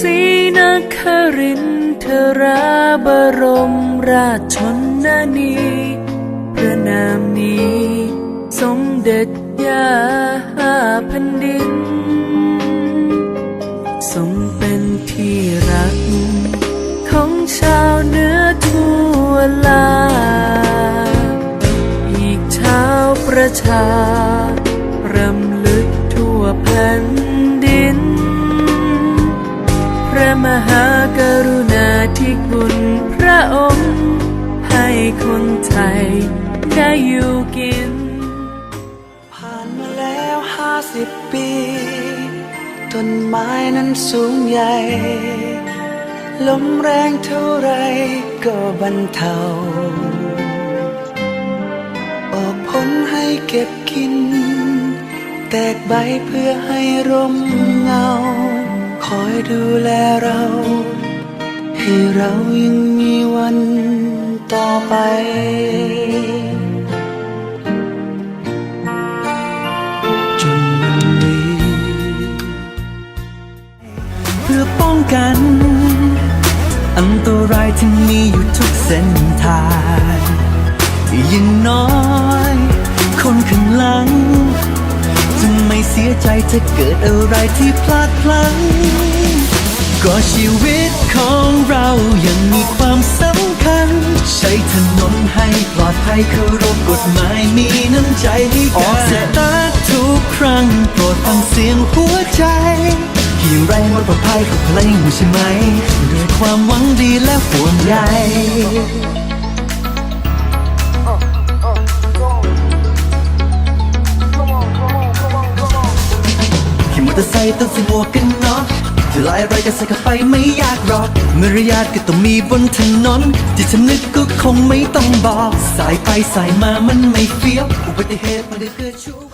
ศรีนครินทราบรมราชชนนีพระนามนี้สมเด็จย่าแผ่นดิน ทรงเป็นที่รัก ของชาวเนื้อทั่วลา อีกชาวประชารำลึกทั่วแผ่นดิน มหากรุณาธิคุณพระองค์ ให้คนไทยได้อยู่กิน ผ่านมาแล้วห้าสิบปี ต้นไม้นั้นสูงใหญ่ ลมแรงเท่าไรก็บรรเทา ออกผลให้เก็บกิน แตกใบเพื่อให้ร่มเงา อยดูแลเรา ให้เรายังมีวันต่อไป จนวันนี้ เพื่อป้องกัน อันตรายที่มีอยู่ทุกเส้นทางอย่งน้อย คนข้างหลัง สียใจจะเกิดอะไรที่พลาดพลั้งก็ชีวิตของเรายังมีความสำคัญ ใช้ถนนให้ปลอดภัยเคารพกฎหมายมีน้ำใจให้กันออกสตาร์ททุกครั้งโปรดฟังเสียงหัวใจที่แรงมันปลอดภัยกับเพลงใช่ไหม ด้วยความหวังดีและห่วงใย ต้องใส่หมวกกันน็อกจะลายอะไรก็ใส่เข้าไปไม่ยากหรอกมารยาทก็ต้องมีบนถนนที่ฉันนึกก็คงไม่ต้องบอก สายไปสายมามันไม่เฟี้ยวอุบัติเหตุมันได้เกิดชู้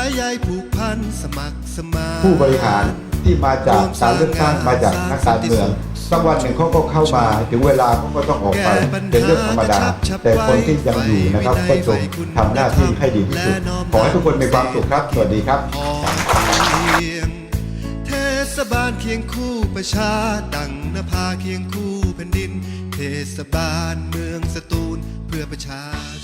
ายใยผูกพันสมัครสมานผู้บริหารที่มาจากการเลือกตั้งมาจากนักการเมืองสักวันหนึ่งเขาก็เข้ามาถึงเวลาเขาก็ต้องออกไปเป็นเรื่องธรรมดา แต่คนที่ยังอยู่นะครับก็จงทำหน้าที่ให้ดีที่สุด ขอให้ทุกคนมีความสุขครับ สวัสดีครับพอเพียงเทศบาลเคียงคู่ประชาดังนภาเคียงคู่แผ่นดิน เทศบาลเมืองสตูลเพื่อประชาชนเอา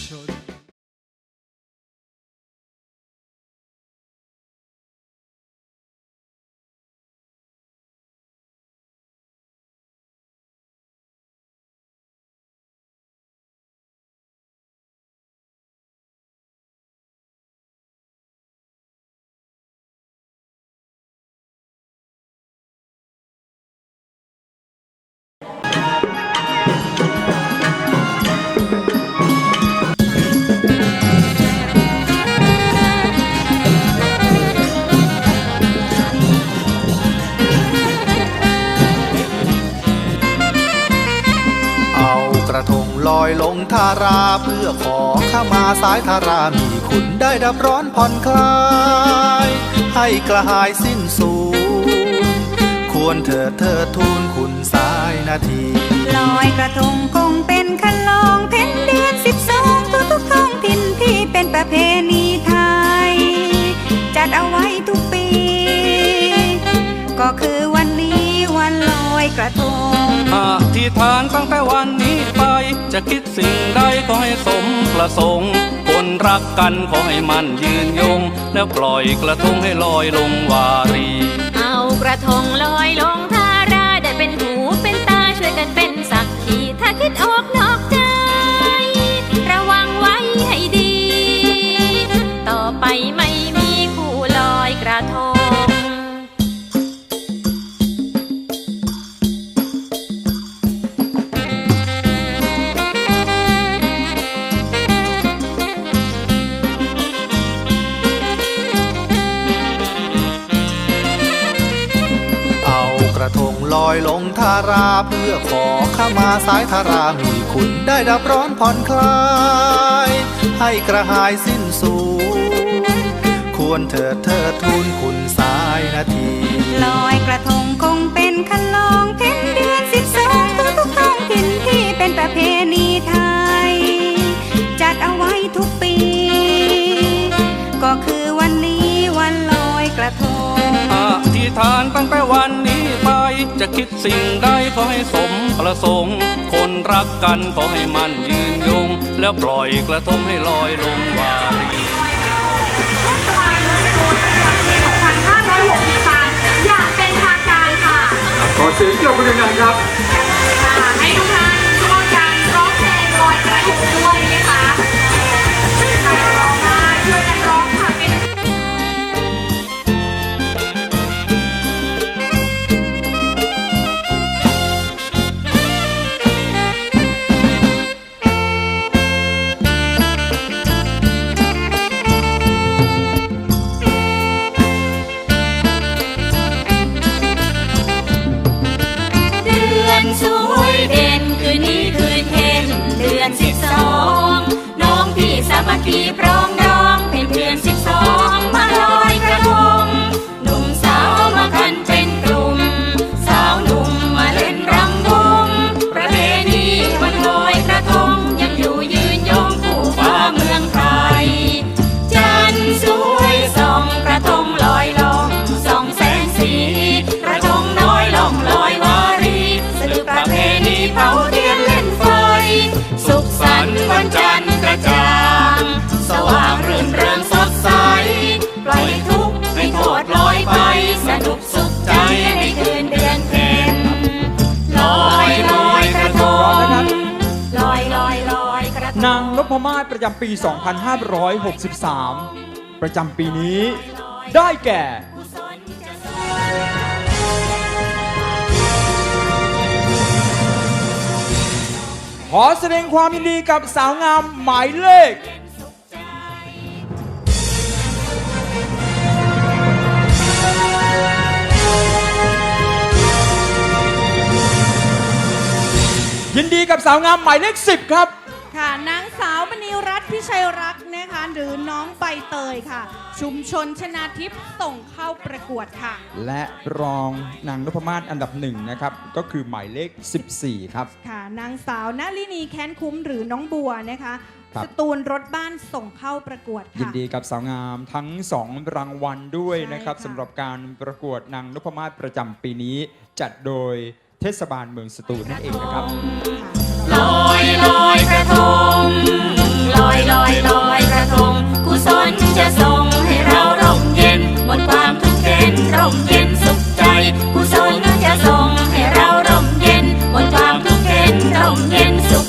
ลอยลงทาราเพื่อขอข้ามาสายทารามีคุณได้ดับร้อนผ่อนคลาย ให้กระหายสิ้นสูญควรเถิดเธอทูลคุณสายนาที ลอยกระทงคงเป็นคันลองเพ็ญเดือนสิบสองทุกทุกท้องถิ่นที่เป็นประเพณีไทย จัดเอาไว้ทุกปี ก็คือวันนี้วันลอยกระทงอธิษฐานตั้งแต่วันนี้ จะคิดสิ่งใดขอให้สมประสงค์ คนรักกันขอให้มันยืนยง แล้วปล่อยกระทงให้ลอยลงวารี เอากระทงลอยลงทาราได้เป็นหูเป็นตาช่วยกันเป็นสักขีถ้าคิดออกนอกใจ ระวังไว้ให้ดี ต่อไปไม่ ราเพื่อขอเข้ามาสายทารามีคุณได้ดับร้อนผ่อนคลาย ให้กระหายสิ้นสูญควรเถิดเธอทูลคุณสายนาทีลอยกระทงคงเป็นคันลองเพ็ญเดือนสิบสองทุกทุกๆท้องถิ่นที่เป็นประเพณีไทย จัดเอาไว้ทุกปี ก็คือวันนี้วันลอยกระทงอธิษฐานตั้งแต่วันนี้ไป จะคิดสิ่งใดขอให้สมประสงค์ คนรักกันขอให้มันยืนยง แล้วปล่อยกระทงให้ลอยลงวารีอยางเป็นทางการค่ะขอเสียงเกี่ยวกับเรื่องนั้นครับ นพมาศประจำปี 2563 ประจำปีนี้ ได้แก่ ขอแสดงความยินดีกับสาวงามหมายเลขยินดีกับสาวงามหมายเลข10 ครับ ค่ะ น พิชัยรักษ์นะคะนะคะหรือน้องใบเตยค่ะ ชุมชนชนาทิพย์ส่งเข้าประกวดค่ะ และรองนางนพมาศอันดับหนึ่งนะครับ ก็คือหมายเลข 14 ครับ ค่ะ นางสาวนาลินีแค้นคุ้มหรือน้องบัวนะคะครับ สตูลรถบ้านส่งเข้าประกวดยินค่ะ ดีกับสาวงามทั้ง 2 รางวัลด้วยใช่นะครับค่ะ สำหรับการประกวดนางนพมาศประจำปีนี้ จัดโดยเทศบาลเมืองสตูลนั่นเองนะครับลอยลอยกระทง ลอยลอยลอยกระทงกุศลจะส่งให้เราร่มเย็นหมดความทุกข์เข็นร่มเย็นสุขใจกุศลจะส่งให้เราร่มเย็นหมดความทุกข์เข็นร่มเย็นสุข